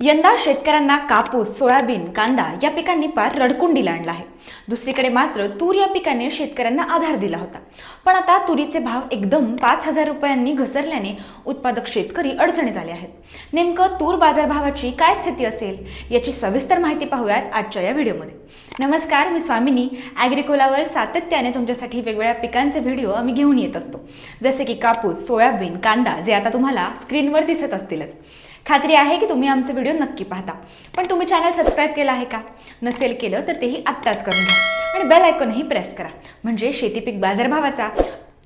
यंदा शेतकऱ्यांना कापूस सोयाबीन कांदा या पिकांनी पार रडकुंडीला आणला आहे. दुसरीकडे मात्र तूर या पिकाने शेतकऱ्यांना आधार दिला होता. पण आता तुरीचे भाव एकदम पाच हजार रुपयांनी घसरल्याने उत्पादक शेतकरी अडचणीत आले आहेत. नेमकं तूर बाजारभावाची काय स्थिती असेल याची सविस्तर माहिती पाहूयात आजच्या या व्हिडिओमध्ये. नमस्कार मी स्वामिनी. ॲग्रिकोलावर सातत्याने तुमच्यासाठी वेगवेगळ्या पिकांचे व्हिडिओ आम्ही घेऊन येत असतो. जसे की कापूस सोयाबीन कांदा जे आता तुम्हाला स्क्रीनवर दिसत असतीलच. खात्री आहे की तुम्ही आमचे व्हिडिओ नक्की पाहता. पण तुम्ही चॅनल सबस्क्राईब केलं आहे का? नसेल केलं तर तेही आत्ताच करून घ्या. आणि बेल आयकॉनही प्रेस करा. म्हणजे शेती पीक बाजारभावाचा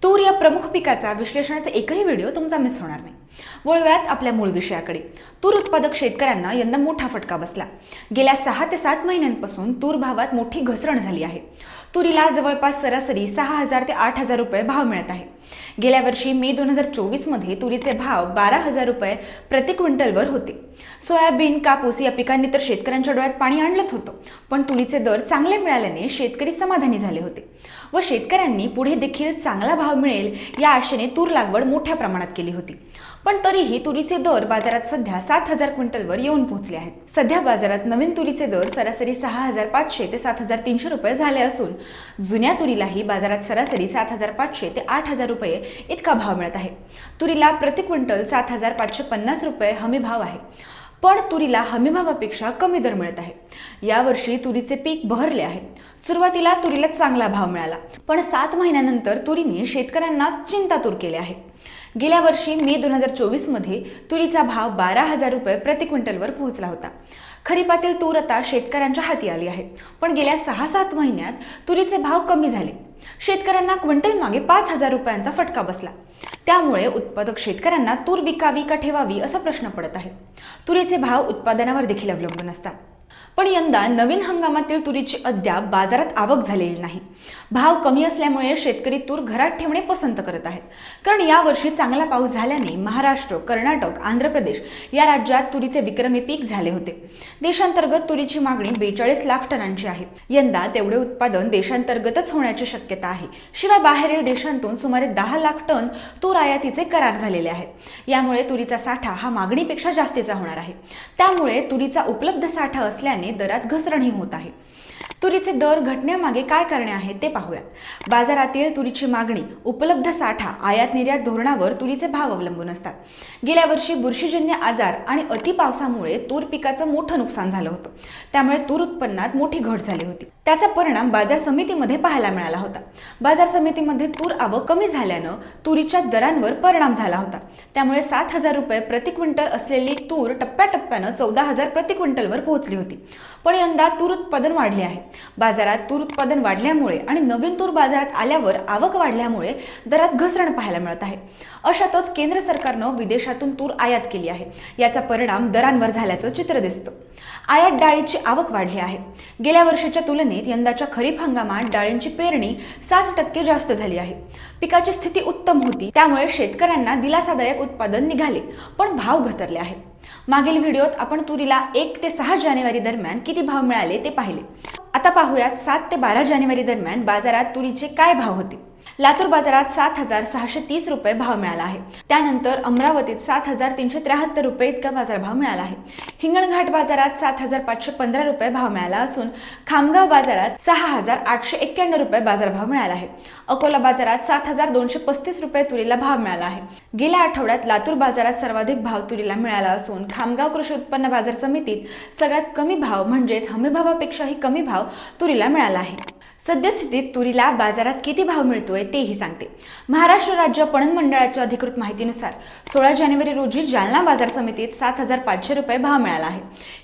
तूर या प्रमुख पिकाचा विश्लेषणाचा एकही व्हिडिओ तुमचा मिस होणार नाही. वळूयात आपल्या मूळ विषयाकडे. तूर उत्पादक शेतकऱ्यांना यंदा मोठा फटका बसला. गेल्या सहा ते सात महिन्यांपासून तूर भावात मोठी घसरण झाली आहे. तुरीला जवळपास सरासरी सहा हजार ते आठ हजार रुपये भाव मिळत आहे. गेल्या वर्षी मे दोन हजार चोवीसमध्ये तुरीचे भाव बारा हजार रुपये प्रति क्विंटलवर होते. सोयाबीन कापूस या पिकांनी तर शेतकऱ्यांच्या डोळ्यात पाणी आणलंच होतं. पण तुरीचे दर चांगले मिळाल्याने शेतकरी समाधानी झाले होते. व शेतकऱ्यांनी पुढे देखील चांगला भाव मिळेल या आशेने तूर लागवड मोठ्या प्रमाणात केली होती. पण तरीही तुरीचे दर बाजारात सध्या सात हजार क्विंटलवर येऊन पोहोचले आहेत. सध्या बाजारात नवीन तुरीचे दर सरासरी सहा हजार पाचशे ते सात हजार तीनशे रुपये झाले असून जुन्या तुरीलाही बाजारात सरासरी सात हजार पाचशे ते आठ हजार रुपये इतका भाव मिळत आहे. तुरीला प्रति क्विंटल सात हजार पाचशे पन्नास रुपये हमी भाव आहे. पण तुरीला हमीभावापेक्षा कमी दर मिळत आहे. यावर्षी तुरीचे पीक बहरले आहे. सुरुवातीला तुरीला चांगला भाव मिळाला पण सात महिन्यानंतर तुरीने शेतकऱ्यांना चिंतातूर केले आहे. गेल्या वर्षी मे दोन हजार चोवीसमध्ये तुरीचा भाव बारा हजार रुपये प्रति क्विंटलवर पोहोचला होता. खरीपातील तूर आता शेतकऱ्यांच्या हाती आली आहे पण गेल्या सहा सात महिन्यात तुरीचे भाव कमी झाले. शेतकऱ्यांना क्विंटल मागे पाच हजार रुपयांचा फटका बसला. त्यामुळे उत्पादक शेतकऱ्यांना तूर विकावी का ठेवावी असा प्रश्न पडत आहे. तुरीचे भाव उत्पादनावर देखील अवलंबून असतात. पण यंदा नवीन हंगामातील तुरीची अद्याप बाजारात आवक झालेली नाही. भाव कमी असल्यामुळे शेतकरी तूर घरात ठेवणे पसंत करत आहेत. कारण यावर्षी चांगला पाऊस झाल्याने महाराष्ट्र कर्नाटक आंध्र प्रदेश या राज्यात तुरीचे विक्रमी पीक झाले होते. देशांतर्गत तुरीची मागणी बेचाळीस लाख टनांची आहे. यंदा तेवढे उत्पादन देशांतर्गतच होण्याची शक्यता आहे. शिवाय बाहेरील देशांतून सुमारे दहा लाख टन तूर आयातीचे करार झालेले आहेत. यामुळे तुरीचा साठा हा मागणीपेक्षा जास्तीचा होणार आहे. त्यामुळे तुरीचा उपलब्ध साठा असल्याने दरात घसरणही होत आहे. तुरीचे दर घटण्यामागे काय करणे आहे ते पाहूयात. बाजारातील तुरीची मागणी उपलब्ध साठा आयात निर्यात धोरणावर तुरीचे भाव अवलंबून असतात. गेल्या वर्षी बुरशीजन्य आजार आणि अति पावसामुळे तूर पिकाचं मोठं नुकसान झालं होतं. त्यामुळे तूर उत्पन्नात मोठी घट झाली होती. त्याचा परिणाम बाजार समितीमध्ये पाहायला मिळाला होता. बाजार समितीमध्ये तूर आवक कमी झाल्यानं तुरीच्या दरांवर परिणाम झाला होता. त्यामुळे सात हजार रुपये प्रति क्विंटल असलेली तूर टप्प्याटप्प्यानं चौदा हजार प्रति क्विंटलवर पोहोचली होती. पण यंदा तूर उत्पादन वाढले आहे. बाजारात तूर उत्पादन वाढल्यामुळे आणि नवीन तूर बाजारात आल्यावर आवक वाढल्यामुळे दरात घसरण पाहायला मिळत आहे. अशातच केंद्र सरकारनं विदेशातून तूर आयात केली आहे. याचा परिणाम दरांवर झाल्याचं चित्र दिसतं. आयात डाळीची आवक वाढली आहे. गेल्या वर्षीच्या तुलनेत यंदाच्या खरीप हंगामात डाळींची पेरणी सात टक्के जास्त झाली आहे. पिकाची स्थिती उत्तम होती त्यामुळे शेतकऱ्यांना दिलासादायक उत्पादन निघाले पण भाव घसरले आहेत. मागील व्हिडिओत आपण तुरीला एक ते सहा जानेवारी दरम्यान किती भाव मिळाले ते पाहिले. आता पाहूयात सात ते बारा जानेवारी दरम्यान बाजारात तुरीचे काय भाव होते? लातूर बाजारात सात हजार सहाशे तीस रुपये भाव मिळाला आहे. त्यानंतर अमरावतीत सात हजार तीनशे त्र्याहत्तर रुपये इतका बाजारभाव मिळाला आहे. हिंगणघाट बाजारात सात हजार पाचशे पंधरा रुपये भाव मिळाला असून खामगाव बाजारात सहा हजार आठशे एक्क्याण्णव रुपये बाजारभाव मिळाला आहे. अकोला बाजारात सात हजार दोनशे पस्तीस रुपये तुरीला भाव मिळाला आहे. गेल्या आठवड्यात लातूर बाजारात सर्वाधिक भाव तुरीला मिळाला असून खामगाव कृषी उत्पन्न बाजार समितीत सगळ्यात कमी भाव म्हणजेच हमीभावापेक्षाही कमी भाव तुरीला मिळाला आहे. सद्यस्थितीत तुरीला बाजारात किती भाव मिळतोय तेही सांगते. महाराष्ट्र राज्य पणन मंडळाच्या अधिकृत माहितीनुसार सोळा जानेवारी रोजी जालना बाजार समितीत सात हजार पाचशे रुपये भाव मिळाला आहे.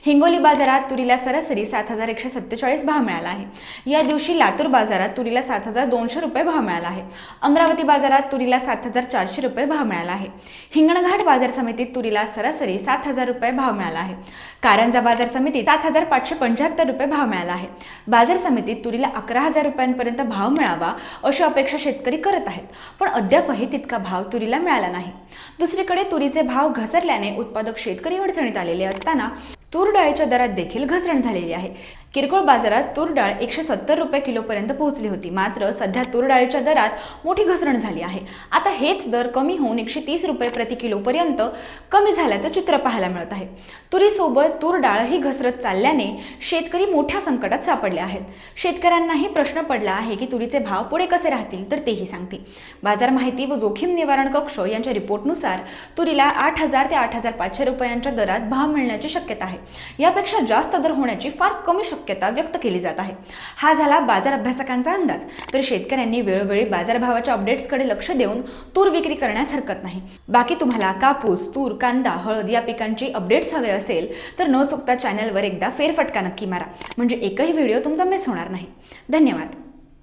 हिंगोली बाजारात तुरीला सरासरी सात हजार एकशे सत्तेचाळीस भाव मिळाला आहे. या दिवशी लातूर बाजारात तुरीला सात हजार दोनशे रुपये भाव मिळाला आहे. अमरावती बाजारात तुरीला सात हजार चारशे रुपये भाव मिळाला आहे. हिंगणघाट बाजार समितीत तुरीला सरासरी सात हजार रुपये भाव मिळाला आहे. कारंजा बाजार समितीत सात हजार पाचशे पंच्याहत्तर रुपये भाव मिळाला आहे. बाजार समितीत तुरीला अकरा हजार रुपयांपर्यंत भाव मिळावा अशी अपेक्षा शेतकरी करत आहेत. पण अद्यापही तितका भाव तुरीला मिळाला नाही. दुसरीकडे तुरीचे भाव घसरल्याने उत्पादक शेतकरी अडचणीत आलेले असताना तूर डाळीच्या दरात देखील घसरण झालेली आहे. किरकोळ बाजारात तूर डाळ एकशे सत्तर रुपये किलोपर्यंत पोहोचली होती. मात्र सध्या तूर डाळीच्या दरात मोठी घसरण झाली आहे. आता हेच दर कमी होऊन एकशे तीस रुपये प्रति किलोपर्यंत कमी झाल्याचं चित्र पाहायला मिळत आहे. तुरीसोबत तूर डाळ ही घसरत चालल्याने शेतकरी मोठ्या संकटात सापडले आहेत. शेतकऱ्यांनाही प्रश्न पडला आहे की तुरीचे भाव पुढे कसे राहतील तर तेही सांगते. बाजार माहिती व जोखीम निवारण कक्ष यांच्या रिपोर्टनुसार तुरीला आठ हजार ते आठ हजार पाचशे रुपयांच्या दरात भाव मिळण्याची शक्यता आहे. यापेक्षा जास्त दर होण्याची फार कमी शक्यता व्यक्त केली जात आहे. हा झाला बाजार अभ्यासकांचा अंदाज. तर शेतकऱ्यांनी वेळोवेळी बाजारभावाच्या अपडेट्सकडे लक्ष देऊन तूर विक्री करण्यास हरकत नाही. बाकी तुम्हाला कापूस तूर कांदा हळद या पिकांची अपडेट्स हवे असेल तर न चुकता चॅनलवर एकदा फेरफटका नक्की मारा. म्हणजे एकही व्हिडिओ तुमचा मिस होणार नाही. धन्यवाद.